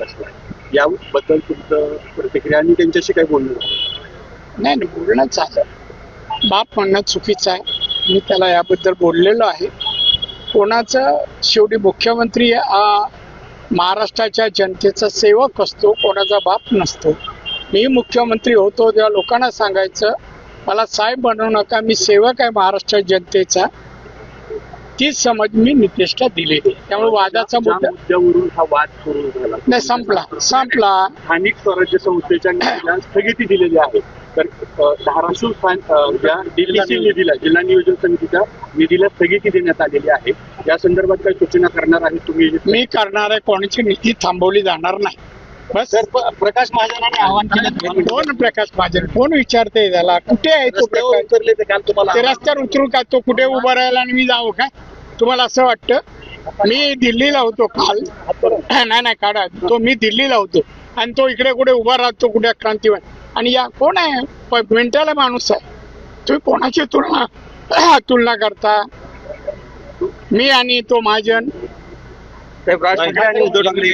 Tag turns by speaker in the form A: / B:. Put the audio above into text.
A: असला याबद्दल तुमचं प्रतिक्रिया आणि त्यांच्याशी काय बोलणं
B: नाही नाही बोलणं झालं. बाप म्हणणं चुकीचं आहे. मी त्याला याबद्दल बोललेलो आहे. कोणाचं शेवटी मुख्यमंत्री हा महाराष्ट्राच्या जनतेचा सेवक असतो कोणाचा बाप नसतो. मी मुख्यमंत्री होतो तेव्हा लोकांना सांगायचं मला साहेब बनवू नका मी सेवक आहे महाराष्ट्र जनतेचा. तीच समज मी नितेशला दिलेली त्यामुळे वादाचा मुद्दा
A: मुद्द्यावरून हा वाद सुरू झाला.
B: नाही संपला. संपला.
A: स्थानिक स्वराज्य संस्थेच्या निधीला स्थगिती दिलेली आहे. तर धाराशिव डीपीसी निधीला जिल्हा नियोजन समितीच्या निधीला स्थगिती देण्यात आलेली आहे. या संदर्भात काही सूचना करणार आहे तुम्ही?
B: मी करणार आहे. कोणाची निधी थांबवली जाणार नाही. बस.
A: प्रकाश महाजनांनी आवाहन केलं
B: कोण प्रकाश महाजन? कोण विचारते त्याला? कुठे आहे तो
A: रस्त्यावर
B: प्रकाश?
A: उतरले ते काल तुम्हाला
B: रस्त्यावर उतरू का? तो कुठे उभा राहिला आणि मी जाऊ काय तुम्हाला असं वाटतं मी दिल्लीला होतो काल. नाही नाही काढा. तो मी दिल्लीला होतो. आणि तो इकडे कुठे उभा राहतो कुठे क्रांतीवर आणि या कोण आहे? मिनिटाला माणूस आहे. तुम्ही कोणाची तुलना तुलना करता? मी आणि तो महाजन.
A: उद्धव ठाकरे.